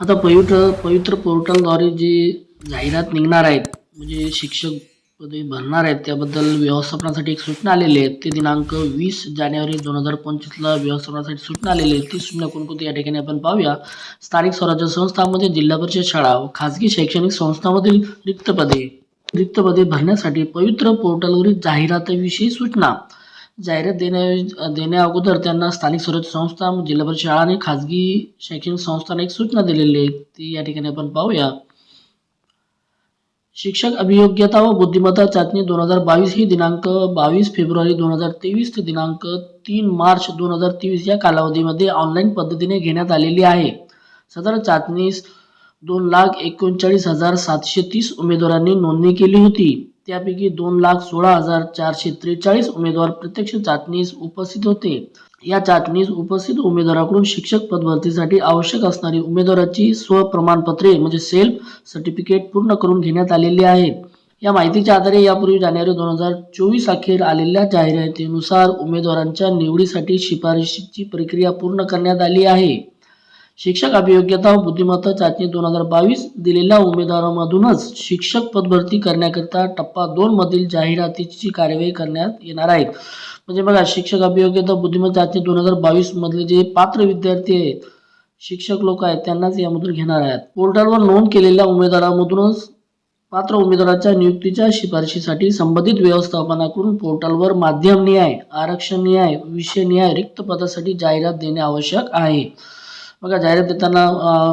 आता पवित्र पवित्र पोर्टलद्वारे जे जाहिरात निघणार आहेत म्हणजे शिक्षक पदवी भरणार आहेत त्याबद्दल व्यवस्थापनासाठी एक सूचना आलेली आहे. ते दिनांक वीस जानेवारी दोन हजार पंचवीसला व्यवस्थापनासाठी सूचना आलेली आहे. ती सूचना कोणकोणती या ठिकाणी आपण पाहूया. स्थानिक स्वराज्य संस्थांमध्ये जिल्हा परिषद शाळा व खाजगी शैक्षणिक संस्थांमधील रिक्त पदे रिक्त पदे भरण्यासाठी पवित्र पोर्टलवरील जाहिरातीविषयी सूचना. जाहिरात देण्या देण्या अगोदर त्यांना स्थानिक स्वराज्य संस्था जिल्हा परिषद शाळा आणि खाजगी शैक्षणिक संस्थांना एक सूचना दिलेली आहे. ती या ठिकाणी आपण पाहूया. शिक्षक अभियोग्यता व बुद्धिमत्ता चाचणी दोन हजार बावीस ही दिनांक बावीस फेब्रुवारी दोन हजार तेवीस ते दिनांक तीन मार्च दोन हजार तेवीस या कालावधीमध्ये ऑनलाईन पद्धतीने घेण्यात आलेली आहे. सदर चाचणीस दोन लाख एकोणचाळीस हजार सातशे तीस उमेदवारांनी नोंदणी केली होती. त्यापैकी दोन लाख सोळा हजार चारशे त्रेचाळीस उमेदवार प्रत्यक्ष चाचणीस उपस्थित होते. या चाचणीस उपस्थित उमेदवाराकडून शिक्षक पदभरतीसाठी आवश्यक असणारी उमेदवाराची स्वप्रमाणपत्रे म्हणजे सेल्फ सर्टिफिकेट पूर्ण करून घेण्यात आलेली आहेत. या माहितीच्या आधारे यापूर्वी जानेवारी दोन हजार चोवीस अखेर आलेल्या जाहिरातीनुसार उमेदवारांच्या निवडीसाठी शिफारशीची प्रक्रिया पूर्ण करण्यात आली आहे. शिक्षक अभियोग्यता व बुद्धिमत्ता चाचणी दोन हजार बावीस दिलेल्या उमेदवारामधूनच शिक्षक पदभरती करण्याकरिता टप्पा दोन मधील जाहिरातीची कार्यवाही करण्यात येणार आहेत म्हणजे बघा शिक्षक अभियोग्यता बुद्धिमत्ता चाचणी दोन हजार बावीस मधले जे पात्र विद्यार्थी आहेत शिक्षक लोक आहेत त्यांनाच यामधून घेणार आहेत. पोर्टलवर नोंद केलेल्या उमेदवारामधूनच पात्र उमेदवाराच्या नियुक्तीच्या शिफारशीसाठी संबंधित व्यवस्थापनाकडून पोर्टलवर माध्यम न्याय आरक्षण न्याय विषय न्याय रिक्त पदासाठी जाहिरात देणे आवश्यक आहे. बघा जाहिरात देताना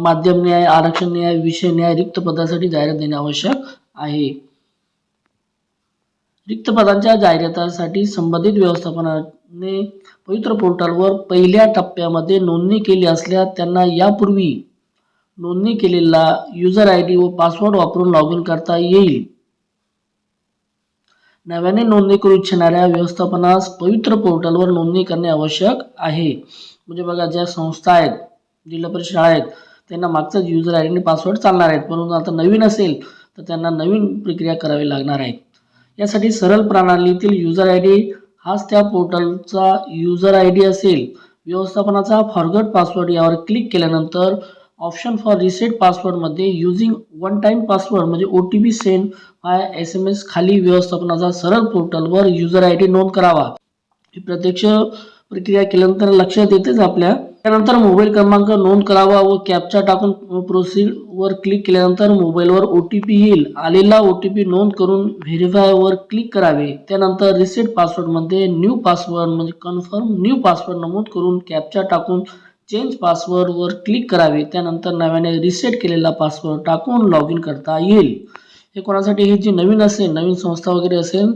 माध्यम न्याय आरक्षण न्याय विषय न्याय रिक्त पदासाठी जाहिरात देणे आवश्यक आहे. रिक्त पदांच्या जाहिरातासाठी संबंधित व्यवस्थापनाने पवित्र पोर्टलवर पहिल्या टप्प्यामध्ये नोंदणी केली असल्यास त्यांना यापूर्वी नोंदणी केलेला युजर आय डी व पासवर्ड वापरून लॉग इन करता येईल. नव्याने नोंदणी करू इच्छिणाऱ्या व्यवस्थापनास पवित्र पोर्टलवर नोंदणी करणे आवश्यक आहे. म्हणजे बघा ज्या संस्था आहेत जिल्हा परिषद शाळा आहेत. त्यांना मागचाच युजर आय डी आणि पासवर्ड चालणार आहेत. परंतु आता नवीन असेल तर त्यांना नवीन प्रक्रिया करावी लागणार आहे यासाठी सरळ प्रणालीतील युजर आय डी हाच त्या पोर्टलचा युजर आय डी असेल. व्यवस्थापनाचा फॉरगट पासवर्ड यावर क्लिक केल्यानंतर ऑप्शन फॉर रिसेट पासवर्डमध्ये युझिंग वन टाईम पासवर्ड म्हणजे ओ टी पी सेंड हा एस एम एस खाली व्यवस्थापनाचा सरळ पोर्टलवर युजर आय डी नोंद करावा. ही प्रत्यक्ष प्रक्रिया केल्यानंतर लक्षात येतेच आपल्या त्यानंतर मोबाईल क्रमांक नोंद करावा व कॅपचा टाकून प्रोसीड वर क्लिक केल्यानंतर मोबाईलवर ओ टी पी येईल. आलेला ओ टी पी नोंद करून व्हेरीफाय वर क्लिक करावे. त्यानंतर रिसेट पासवर्डमध्ये न्यू पासवर्ड म्हणजे कन्फर्म न्यू पासवर्ड नमूद करून कॅपचा टाकून चेंज पासवर्डवर क्लिक करावे. त्यानंतर नव्याने रिसेट केलेला पासवर्ड टाकून लॉग इन करता येईल. हे कोणासाठी? हे जी नवीन असेल नवीन संस्था वगैरे असेल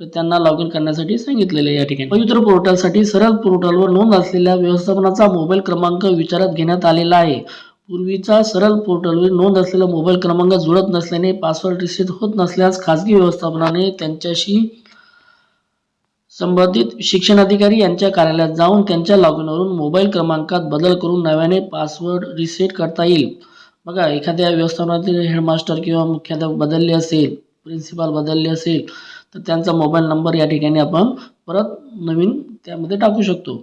त्यांना लॉग इन करण्यासाठी सांगितलेले आहे या ठिकाणी. पवित्र पोर्टलसाठी सरळ पोर्टलवर नोंद असलेल्या व्यवस्थापनाचा मोबाईल क्रमांक विचारात घेण्यात आलेला आहे. पूर्वीचा सरळ पोर्टलवर नोंद असलेला मोबाईल क्रमांक जुळत नसल्याने पासवर्ड रिसेट होत नसल्यास खाजगी व्यवस्थापनाने त्यांच्याशी संबंधित शिक्षणाधिकारी यांच्या कार्यालयात जाऊन त्यांच्या लॉग इनवरून मोबाईल क्रमांकात बदल करून नव्याने पासवर्ड रिसेट करता येईल. बघा एखाद्या व्यवस्थापनातील हेडमास्टर किंवा मुख्याध्यापक बदलले असेल प्रिन्सिपाल बदलले असेल तर त्यांचा मोबाईल नंबर या ठिकाणी आपण परत नवीन त्यामध्ये टाकू शकतो.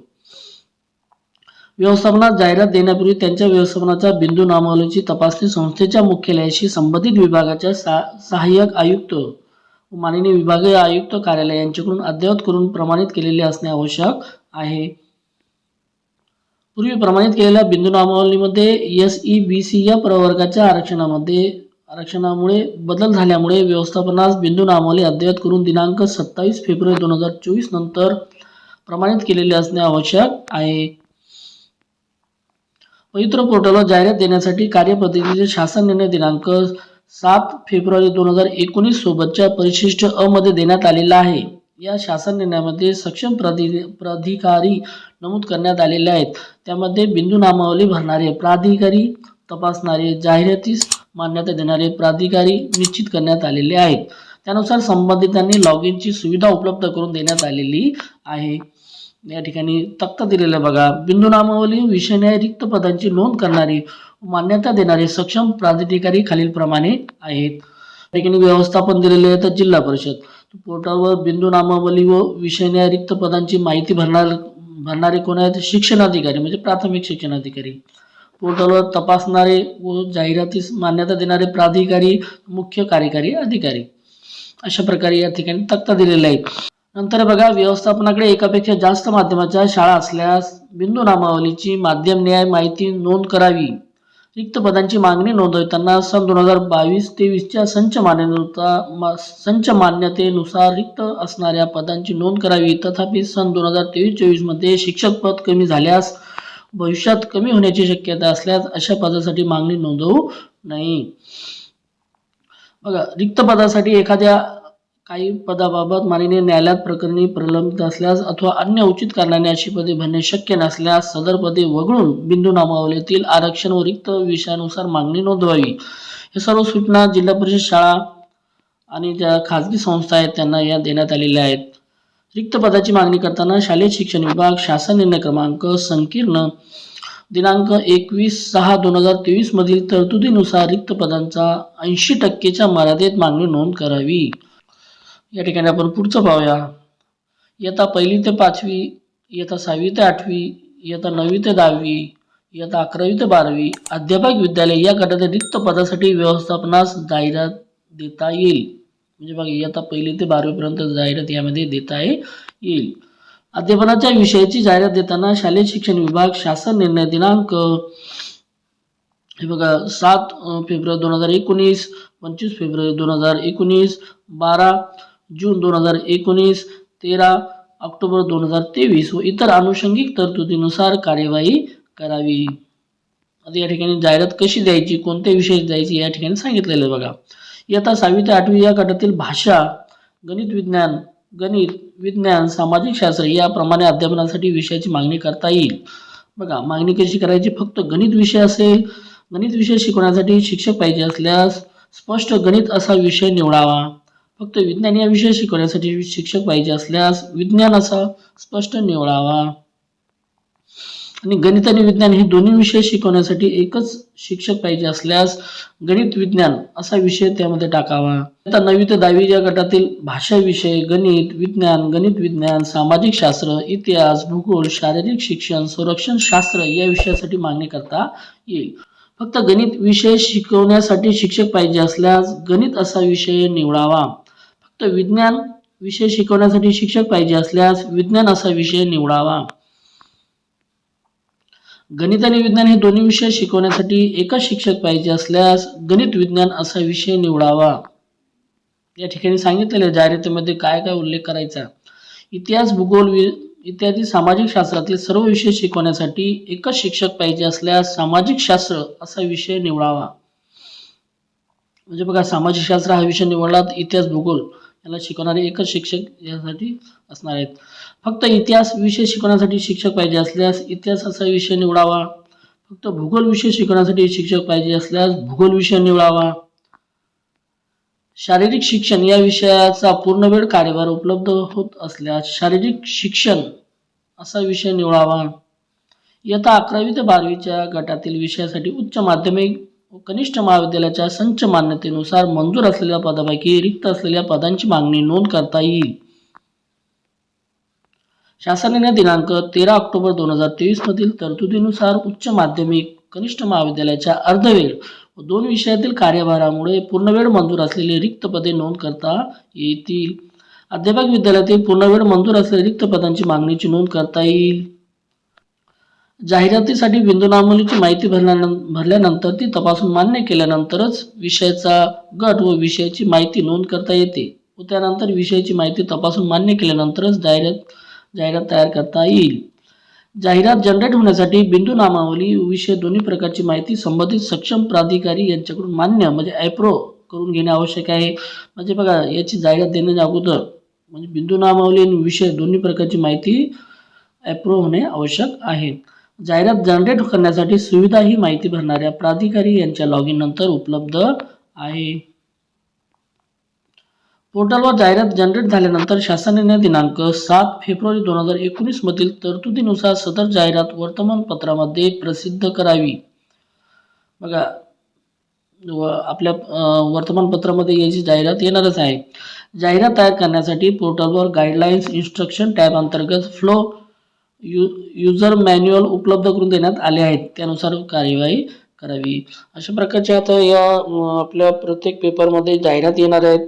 व्यवस्थापनात जाहिरात देण्यापूर्वी त्यांच्या व्यवस्थापनाच्या बिंदू नामावलीची तपासणी संस्थेच्या मुख्यालयाशी संबंधित विभागाच्या सा सहाय्यक आयुक्त व माननीय विभागीय आयुक्त कार्यालय यांच्याकडून अद्ययावत करून प्रमाणित केलेले असणे आवश्यक आहे. पूर्वी प्रमाणित केलेल्या बिंदू नामावलीमध्ये एस ई बी सी या प्रवर्गाच्या आरक्षणामध्ये आरक्षणामुळे बदल झाल्यामुळे व्यवस्थापनास बिंदू नामावली अद्ययावत करून दिनांक सत्तावीस फेब्रुवारी दोन हजार चोवीस नंतर प्रमाणित केलेले असणे आवश्यक आहे. पवित्र पोर्टलवर जाहिरात देण्यासाठी कार्यपद्धतीचे शासन निर्णय दिनांक सात फेब्रुवारी दोन हजार एकोणीस सोबतच्या परिशिष्ट अमध्ये देण्यात आलेला आहे. या शासन निर्णयामध्ये सक्षम प्राधि प्राधिकारी नमूद करण्यात आलेले आहेत. त्यामध्ये बिंदू नामावली भरणारे प्राधिकारी तपासणारे जाहिरातीस मान्यता देणारे प्राधिकारी निश्चित करण्यात आलेले आहेत. त्यानुसार संबंधितांनी लॉग इनची सुविधा उपलब्ध करून देण्यात आलेली आहे. या ठिकाणी तक्ता दिलेला आहे बघा. बिंदू नामावली विषय रिक्त पदांची नोंद करणारी मान्यता देणारे सक्षम प्राधिकारी खालीलप्रमाणे आहेत. या ठिकाणी व्यवस्थापन दिलेले आहे तर जिल्हा परिषद. पोर्टलवर बिंदू नामावली व विषय न्याय रिक्त पदांची माहिती भरणार भरणारे कोण आहेत? शिक्षणाधिकारी म्हणजे प्राथमिक शिक्षणाधिकारी. पोर्टलवर तपासणारे व जाहिरातीस मान्यता देणारे प्राधिकारी मुख्य कार्यकारी अधिकारी. अशा प्रकारे या ठिकाणी तक्ता दिलेला आहे नंतर बघा व्यवस्थापनाकडे एकापेक्षा जास्त माध्यमाच्या शाळा असल्यास बिंदू नामावलीची माध्यम न्याय माहिती नोंद करावी. रिक्त पदांची मागणी नोंदवताना सन दोन हजार बावीस तेवीसच्या संच मान्यता संच मान्यतेनुसार रिक्त असणाऱ्या पदांची नोंद करावी. तथापि सन दोन हजार तेवीस चोवीसमध्ये शिक्षक पद कमी झाल्यास भविष्यात कमी होण्याची शक्यता असल्यास अशा पदासाठी मागणी नोंदवू नये. बघा रिक्त पदासाठी एखाद्या काही पदाबाबत माननीय न्यायालयात प्रकरणी प्रलंबित असल्यास अथवा अन्य उचित कारणाने अशी पदे भरणे शक्य नसल्यास सदर पदे वगळून बिंदू नामावलीतील आरक्षण व रिक्त विषयानुसार मागणी नोंदवावी. हे सर्व सूचना जिल्हा परिषद शाळा आणि ज्या खाजगी संस्था आहेत त्यांना या देण्यात आलेल्या आहेत. रिक्त पदाची मागणी करताना शालेय शिक्षण विभाग शासन निर्णय क्रमांक संकीर्ण दिनांक एकवीस सहा दोन हजार तेवीस मधील तरतुदीनुसार रिक्त पदांचा ऐंशी टक्केच्या मर्यादेत मागणी नोंद करावी. या ठिकाणी आपण पुढचं पाहूया. इयत्ता पहिली ते पाचवी इयत्ता सहावी ते आठवी इयत्ता नववी ते दहावी इयत्ता अकरावी ते बारावी अध्यापक विद्यालय या गटातील रिक्त पदासाठी व्यवस्थापनास जाहिरात देता येईल. म्हणजे बघा इयत्ता पहिली ते बारावीपर्यंत जाहिरात यामध्ये देता येईल. अध्यापनाच्या विषयाची जाहिरात देताना शालेय शिक्षण विभाग शासन निर्णय दिनांक हे बघा सात फेब्रुवारी दोन हजार एकोणीस पंचवीस फेब्रुवारी दोन हजार एकोणीस बारा जून दोन हजार एकोणीस तेरा ऑक्टोबर दोन हजार तेवीस व इतर अनुषंगिक तरतुदीनुसार कार्यवाही करावी. आता या ठिकाणी जाहिरात कशी द्यायची कोणत्या विषयात द्यायची या ठिकाणी सांगितलेलं आहे बघा. इयत्ता सहावी ते आठवी या गटातील भाषा गणित विज्ञान गणित विज्ञान सामाजिक शास्त्र याप्रमाणे अध्यापनासाठी विषयाची मागणी करता येईल. बघा मागणी कशी करायची? फक्त गणित विषय असेल गणित विषय शिकवण्यासाठी शिक्षक पाहिजे असल्यास स्पष्ट गणित असा विषय निवडावा. फक्त विज्ञान या विषय शिकवण्यासाठी शिक्षक पाहिजे असल्यास विज्ञान असा स्पष्ट निवडावा. आणि गणित आणि विज्ञान हे दोन्ही विषय शिकवण्यासाठी एकच शिक्षक पाहिजे असल्यास गणित विज्ञान असा विषय त्यामध्ये टाकावा. आता नवी ते दहावी या गटातील भाषा विषय गणित विज्ञान गणित विज्ञान सामाजिक शास्त्र इतिहास भूगोल शारीरिक शिक्षण संरक्षण शास्त्र या विषयासाठी मागणी करता येईल. फक्त गणित विषय शिकवण्यासाठी शिक्षक पाहिजे असल्यास गणित असा विषय निवडावा. फक्त विज्ञान विषय शिकवण्यासाठी शिक्षक पाहिजे असल्यास विज्ञान असा विषय निवडावा. गणित आणि विज्ञान हे दोन्ही विषय शिकवण्यासाठी एकच शिक्षक पाहिजे असल्यास गणित विज्ञान असा विषय निवडावा. या ठिकाणी सांगितलेलं जाहिरातीमध्ये काय काय उल्लेख करायचा. इतिहास भूगोल वि इत्यादी सामाजिक शास्त्रातील सर्व विषय शिकवण्यासाठी एकच शिक्षक पाहिजे असल्यास सामाजिक शास्त्र असा विषय निवडावा. म्हणजे बघा सामाजिक शास्त्र हा विषय निवडला इतिहास भूगोल. याला शिकवणारे एकच शिक्षक यासाठी असणार आहेत. फक्त इतिहास विषय शिकवण्यासाठी शिक्षक पाहिजे असल्यास इतिहास असा विषय निवडावा. फक्त भूगोल विषय शिकवण्यासाठी शिक्षक पाहिजे असल्यास भूगोल विषय निवडावा. शारीरिक शिक्षण या विषयाचा पूर्ण वेळ कार्यभार उपलब्ध होत असल्यास शारीरिक शिक्षण असा विषय निवडावा. इयत्ता अकरावी ते बारावीच्या गटातील विषयासाठी उच्च माध्यमिक व कनिष्ठ महाविद्यालयाच्या संच मान्यतेनुसार मंजूर असलेल्या पदापैकी रिक्त असलेल्या पदांची मागणी नोंद करता येईल. शासनाने दिनांक तेरा ऑक्टोबर दोन हजार तेवीस मधील तरतुदीनुसार उच्च माध्यमिक कनिष्ठ महाविद्यालयाच्या अर्धवेळ व दोन विषयातील कार्यभारामुळे पूर्णवेळ मंजूर असलेली रिक्त पदे नोंद करता येतील. अध्यापक विद्यालयातील पूर्णवेळ मंजूर असलेल्या रिक्त पदांची मागणीची नोंद करता येईल. जाहिरातीसाठी बिंदूनामलीची माहिती भरल्यानं भरल्यानंतर ती तपासून मान्य केल्यानंतरच विषयाचा गट व विषयाची माहिती नोंद करता येते व त्यानंतर विषयाची माहिती तपासून मान्य केल्यानंतरच जाहिरात जाहिरात तयार करता येईल. जाहिरात जनरेट होण्यासाठी बिंदू नामावली विषय दोन्ही प्रकारची माहिती संबंधित सक्षम प्राधिकारी यांच्याकडून मान्य म्हणजे ॲप्रो करून घेणे आवश्यक आहे. म्हणजे बघा याची जाहिरात देण्याच्या अगोदर म्हणजे बिंदू नामावली आणि विषय दोन्ही प्रकारची माहिती ॲप्रो होणे आवश्यक आहे. जाहिरात जनरेट करण्यासाठी सुविधा ही माहिती भरणाऱ्या प्राधिकारी यांच्या लॉगिन नंतर उपलब्ध आहे. पोर्टलवर जाहिरात जनरेट झाल्यानंतर शासनाने दिनांक सात फेब्रुवारी दोन हजार एकोणीस मधील तरतुदीनुसार सदर जाहिरात वर्तमानपत्रामध्ये प्रसिद्ध करावी. बघा आपल्या वर्तमानपत्रामध्ये याची जाहिरात येणारच आहे. जाहिरात तयार करण्यासाठी पोर्टलवर गाईडलाईन्स इन्स्ट्रक्शन टॅब अंतर्गत फ्लो यु युजर मॅन्युअल उपलब्ध करून देण्यात आले आहेत. त्यानुसार कार्यवाही करावी. अशा प्रकारचे आता या आपल्या प्रत्येक पेपरमध्ये जाहिरात येणार आहेत.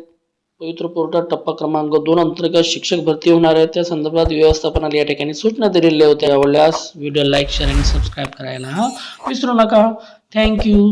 पवित्र पोर्टल टप्पा क्रमांक दोन अंतर्गत शिक्षक भरती होणार आहे त्या संदर्भात व्यवस्थापनाला या ठिकाणी सूचना दिलेल्या होत्या. आवडल्यास व्हिडिओ लाईक शेअर आणि सबस्क्राईब करायला विसरू नका. थँक्यू